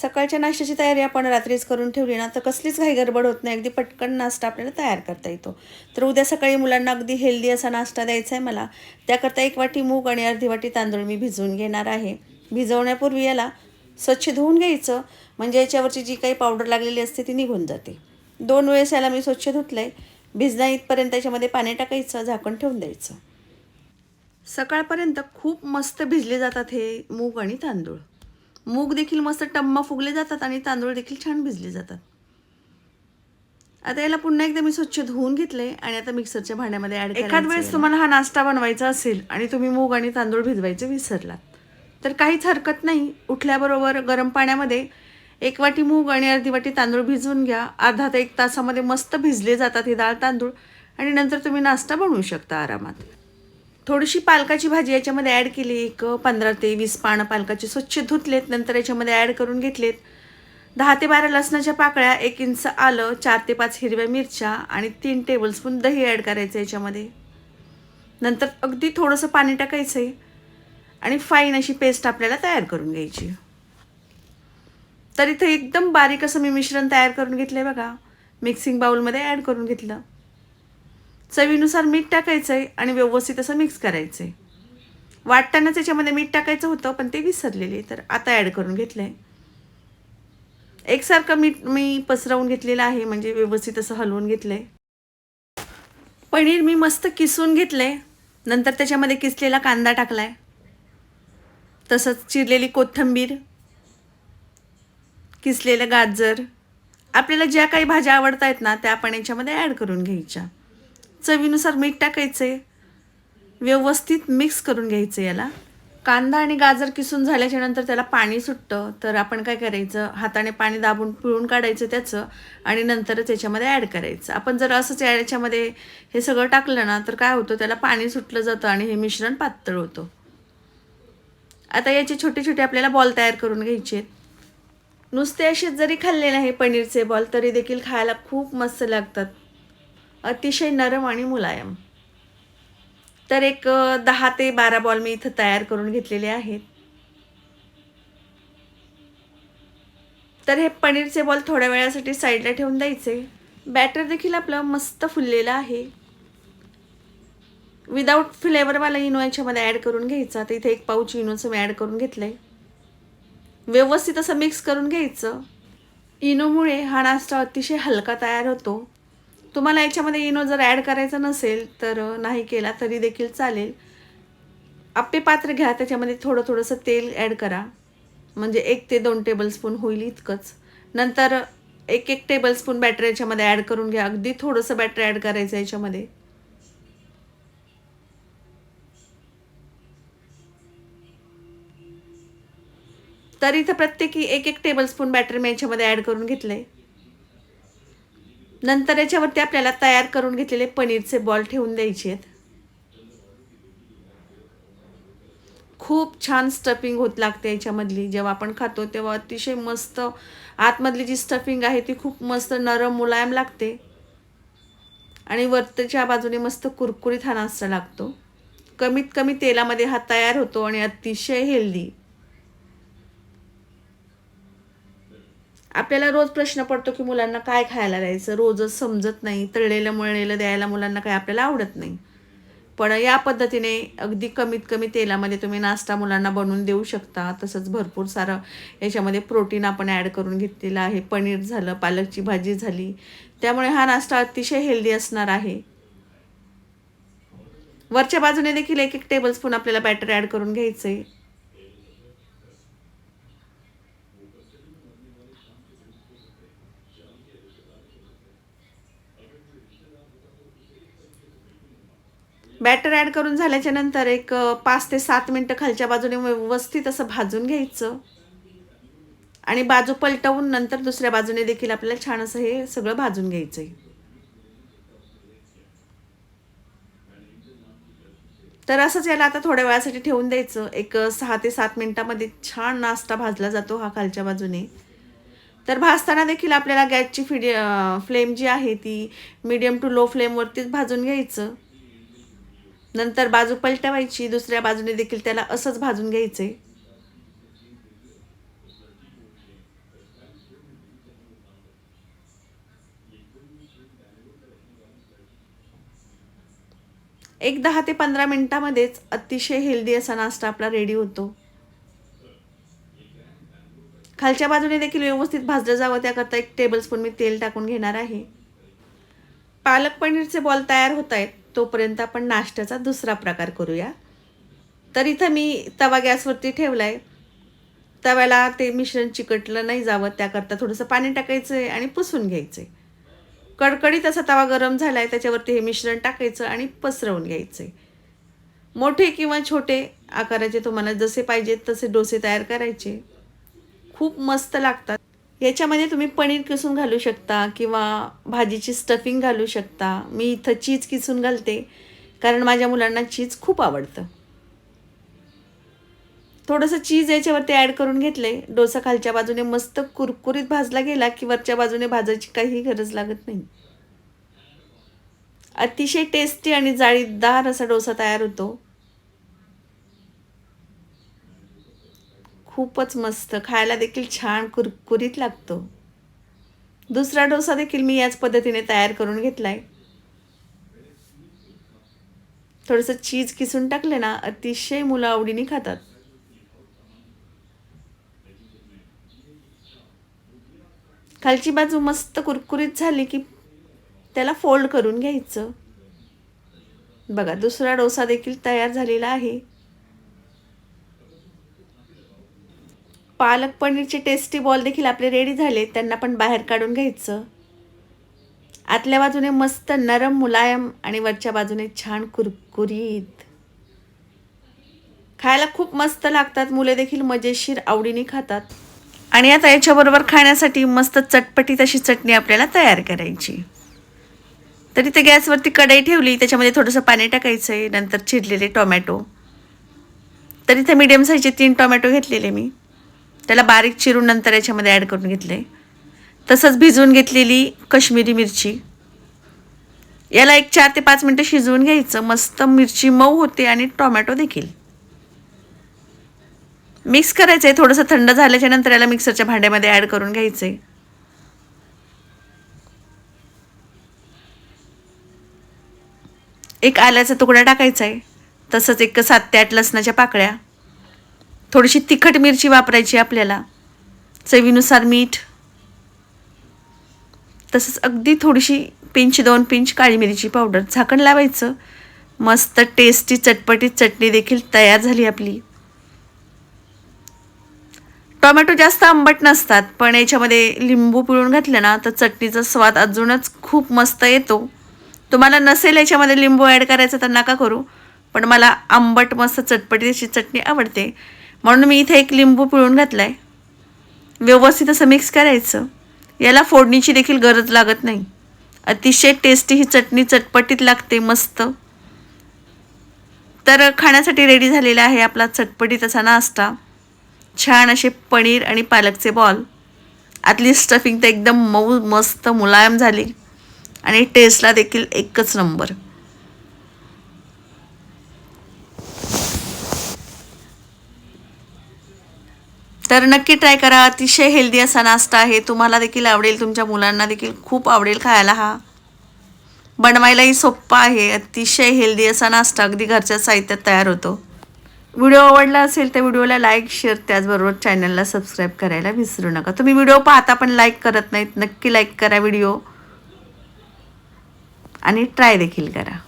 सकाळच्या नाश्त्याची तयारी आपण रात्रीच करून ठेवली ना तर कसलीच घाई गडबड होत नाही. अगदी पटकन नाश्ता आपल्याला तयार करता येतो. तर उद्या सकाळी मुलांना अगदी हेल्दी असा नाश्ता द्यायचा आहे मला. त्याकरता एक वाटी मूग आणि अर्धी वाटी तांदूळ मी भिजवून घेणार आहे. भिजवण्यापूर्वी याला स्वच्छ धुवून घ्यायचं. म्हणजे याच्यावरची जी काही पावडर लागलेली असते ती निघून जाते. दोन वेळेस याला मी स्वच्छ धुतलं आहे भिजण्या इथपर्यंत याच्यामध्ये पाणी टाकायचं झाकण ठेवून द्यायचं. सकाळपर्यंत खूप मस्त भिजले जातात हे मूग आणि तांदूळ. मूग देखील मस्त टम्म फुगले जातात आणि तांदूळ देखील छान भिजले जातात. आता याला पुन्हा एकदा मी स्वच्छ धुवून घेतले आणि आता मिक्सरच्या भांड्यामध्ये ॲड एखाद वेळेस तुम्हाला हा नाश्ता बनवायचा असेल आणि तुम्ही मूग आणि तांदूळ भिजवायचे विसरलात तर काहीच हरकत नाही. उठल्याबरोबर गरम पाण्यामध्ये एक वाटी मूग आणि अर्धी वाटी तांदूळ भिजवून घ्या. अर्धा ते एक तासामध्ये मस्त भिजले जातात हे डाळ तांदूळ आणि नंतर तुम्ही नाश्ता बनवू शकता आरामात. थोडीशी पालकाची भाजी याच्यामध्ये ॲड केली एक पंधरा ते वीस पानं पालकाची स्वच्छ धुतलेत नंतर याच्यामध्ये ॲड करून घेतलेत. दहा ते बारा लसणाच्या पाकळ्या एक इंच आलं चार ते पाच हिरव्या मिरच्या आणि तीन टेबलस्पून दही ॲड करायचं याच्यामध्ये. नंतर अगदी थोडंसं पाणी टाकायचं आहे आणि फाईन अशी पेस्ट आपल्याला तयार करून घ्यायची. तर इथं एकदम बारीक असं मी मिश्रण तयार करून घेतलं आहे बघा मिक्सिंग बाऊलमध्ये ॲड करून घेतलं. चवीनुसार मीठ टाकायचं आहे आणि व्यवस्थित असं मिक्स करायचं आहे वाटतानाच त्याच्यामध्ये मीठ टाकायचं होतं पण ते विसरलेले. तर आता ॲड करून घेतलं आहे एकसारखं मीठ मी पसरवून घेतलेलं आहे म्हणजे व्यवस्थित असं हलवून घेतलं आहे पनीर मी मस्त किसून घेतलं आहे नंतर त्याच्यामध्ये किसलेला कांदा टाकला आहे तसंच चिरलेली कोथिंबीर किसलेलं गाजर. आपल्याला ज्या काही भाज्या आवडत आहेत ना त्या आपण याच्यामध्ये ॲड करून घ्यायच्या. चवीनुसार मीठ टाकायचं आहे व्यवस्थित मिक्स करून घ्यायचं याला. कांदा आणि गाजर किसून झाल्याच्यानंतर त्याला पाणी सुटतं. तर आपण काय करायचं? हाताने पाणी दाबून पिळून काढायचं त्याचं आणि नंतरच याच्यामध्ये ॲड करायचं. आपण जर असंच याच्यामध्ये हे सगळं टाकलं ना तर काय होतं? त्याला पाणी सुटलं जातं आणि हे मिश्रण पातळ होतं. आता याचे छोटे छोटे आपल्याला बॉल तयार करून घ्यायचे आहेत. नुसते असेच जरी खाल्ले नाही पनीरचे बॉल तरी देखील खायला खूप मस्त लागतात. अतिशय नरम आणि मुलायम. तर एक दहा ते बारा बॉल मी इथं तयार करून घेतलेले आहेत. तर हे पनीरचे बॉल थोड्या वेळासाठी साईडला ठेवून द्यायचे. बॅटर देखील आपलं मस्त फुललेलं आहे. विदाऊट फ्लेवरवाला इनो याच्यामध्ये ॲड करून घ्यायचा. तर इथे एक पाऊच इनोचं मी ॲड करून घेतलं आहे व्यवस्थित असं मिक्स करून घ्यायचं. इनोमुळे हा नाश्ता अतिशय हलका तयार होतो. तुम्हाला याच्यामध्ये इनो जर ॲड करायचा नसेल तर नाही केला तरी देखील चालेल. आप्पे पात्र घ्या त्याच्यामध्ये थोडं थोडंसं तेल ॲड करा. म्हणजे एक ते दोन टेबलस्पून होईल इतकंच. नंतर एक एक टेबलस्पून बॅटर याच्यामध्ये ॲड करून घ्या. अगदी थोडंसं बॅटर ॲड करायचं याच्यामध्ये. तर इथं प्रत्येकी एक एक टेबलस्पून बॅटर मी याच्यामध्ये ॲड करून घेतलं आहे नंतर याच्यावरती आपल्याला तयार करून घेतलेले पनीरचे बॉल ठेवून द्यायचे आहेत. खूप छान स्टफिंग होत लागते याच्यामधली. जेव्हा आपण खातो तेव्हा अतिशय मस्त आतमधली जी स्टफिंग आहे ती खूप मस्त नरम मुलायम लागते. आणि वरतीच्या बाजूने मस्त कुरकुरीत हा नाश्ता लागतो. कमीत कमी तेलामध्ये हा तयार होतो आणि अतिशय हेल्दी आपल्याला रोज प्रश्न पडतो की मुलांना काय खायला द्यायचं? रोजच समजत नाही. तळलेलं मळलेलं द्यायला मुलांना काय आपल्याला आवडत नाही. पण या पद्धतीने अगदी कमीत कमी तेलामध्ये तुम्ही नाश्ता मुलांना बनवून देऊ शकता. तसंच भरपूर सारं याच्यामध्ये प्रोटीन आपण ॲड करून घेतलेलं आहे. पनीर झालं पालकची भाजी झाली. त्यामुळे हा नाश्ता अतिशय हेल्दी असणार आहे. वरच्या बाजूने देखील एक एक टेबलस्पून आपल्याला बॅटर ॲड करून घ्यायचं आहे बॅटर ॲड करून झाल्याच्यानंतर एक पाच ते सात मिनटं खालच्या बाजूने व्यवस्थित असं भाजून घ्यायचं. आणि बाजू पलटवून नंतर दुसऱ्या बाजूने देखील आपल्याला छान असं हे सगळं भाजून घ्यायचं आहे तर असंच याला आता थोड्या वेळासाठी ठेवून द्यायचं. एक सहा ते सात मिनटामध्ये छान नाश्ता भाजला जातो हा खालच्या बाजूने. तर भाजताना देखील आपल्याला गॅसची फिडी फ्लेम जी आहे ती मीडियम टू लो फ्लेमवरतीच भाजून घ्यायचं. नंतर बाजू पलटवायची दुसऱ्या बाजूने देखील त्याला असंच भाजून घ्यायचं. आहे एक दहा ते पंधरा मिनटामध्येच अतिशय हेल्दी असा नाश्ता आपला रेडी होतो. खालच्या बाजूने देखील व्यवस्थित भाजलं जावं त्याकरता एक टेबलस्पून मी तेल टाकून घेणार आहे. पालक पनीरचे बॉल तयार होत आहेत. तोपर्यंत आपण नाश्त्याचा दुसरा प्रकार करूया. तर इथं मी तवा गॅसवरती ठेवला आहे तव्याला ते मिश्रण चिकटलं नाही जावं त्याकरता थोडंसं पाणी टाकायचं आहे आणि पुसून घ्यायचं आहे कडकडीत असा तवा गरम झाला आहे त्याच्यावरती हे मिश्रण टाकायचं आणि पसरवून घ्यायचं आहे मोठे किंवा छोटे आकाराचे तुम्हाला जसे पाहिजेत तसे डोसे तयार करायचे. खूप मस्त लागतात. याच्यामध्ये तुम्ही पनीर किसून घालू शकता किंवा भाजीची स्टफिंग घालू शकता. मी इथं चीज किसून घालते. कारण माझ्या मुलांना चीज खूप आवडतं. थोडंसं चीज याच्यावरती ॲड करून घेतले डोसा खालच्या बाजूने मस्त कुरकुरीत भाजला गेला की वरच्या बाजूने भाजायची काही गरज लागत नाही. अतिशय टेस्टी आणि जाळीदार असा डोसा तयार होतो. खूपच मस्त. खायला देखील छान कुरकुरीत लागतो. दुसरा डोसा देखील मी याच पद्धतीने तयार करून घेतला आहे थोडंसं चीज किसून टाकले ना अतिशय मुलं आवडीने खातात. खालची बाजू मस्त कुरकुरीत झाली की त्याला फोल्ड करून घ्यायचं. बघा दुसरा डोसा देखील तयार झालेला आहे. पालक पनीरचे टेस्टी बॉल देखील आपले रेडी झाले. त्यांना पण बाहेर काढून घ्यायचं. आतल्या बाजूने मस्त नरम मुलायम आणि वरच्या बाजूने छान कुरकुरीत. खायला खूप मस्त लागतात. मुले देखील मजेशीर आवडीने खातात. आणि आता याच्याबरोबर खाण्यासाठी मस्त चटपटीत अशी चटणी आपल्याला तयार करायची. तरी ते गॅसवरती कढई ठेवली त्याच्यामध्ये थोडंसं पाणी टाकायचं आहे नंतर चिरलेले टोमॅटो. तर इथे मीडियम साईजचे तीन टोमॅटो घेतलेले मी. त्याला बारीक चिरून नंतर याच्यामध्ये ॲड करून घेतले तसंच भिजवून घेतलेली कश्मीरी मिरची. याला एक चार ते पाच मिनटं शिजवून घ्यायचं. मस्त मिरची मऊ होते आणि टोमॅटो देखील. मिक्स करायचं आहे थोडंसं थंड झाल्याच्यानंतर याला मिक्सरच्या भांड्यामध्ये ॲड करून घ्यायचं आहे एक आल्याचा तुकडा टाकायचा आहे तसंच एक सात ते आठ लसणाच्या पाकळ्या. थोडीशी तिखट मिरची वापरायची आपल्याला. चवीनुसार मीठ. तसंच अगदी थोडीशी पिंच दोन पिंच काळी मिरची पावडर. झाकण लावायचं. मस्त टेस्टी चटपटीत चटणी देखील तयार झाली आपली. टोमॅटो जास्त आंबट नसतात पण याच्यामध्ये लिंबू पिळून घातलं ना तर चटणीचा स्वाद अजूनच खूप मस्त येतो. तुम्हाला नसेल याच्यामध्ये लिंबू ॲड करायचं तर नका करू पण मला आंबट मस्त चटपटीची अशी चटणी आवडते. म्हणून मी इथे एक लिंबू पिळून घातला आहे व्यवस्थित असं मिक्स करायचं. याला फोडणीची देखील गरज लागत नाही. अतिशय टेस्टी ही चटणी चटपटीत लागते मस्त. तर खाण्यासाठी रेडी झालेला आहे आपला चटपटीत असा नाश्ता. छान असे पनीर आणि पालकचे बॉल. आतली स्टफिंग तर एकदम मऊ मस्त मुलायम झाली. आणि टेस्टला देखील एकच नंबर तर नक्की ट्राय करा. अतिशय हेल्दी असा नाश्ता आहे. तुम्हाला देखील आवडेल. तुमच्या मुलांना देखील खूप आवडेल खायला हा. बनवायलाही सोप्पा आहे. अतिशय हेल्दी असा नाश्ता अगदी घरच्या साहित्यात तयार होतो. व्हिडिओ आवडला असेल तर व्हिडिओला लाईक शेअर त्याचबरोबर चॅनलला सबस्क्राईब करायला विसरू नका. तुम्ही व्हिडिओ पाहता पण लाईक करत नाहीत. नक्की लाईक करा व्हिडिओ. आणि ट्राय देखील करा.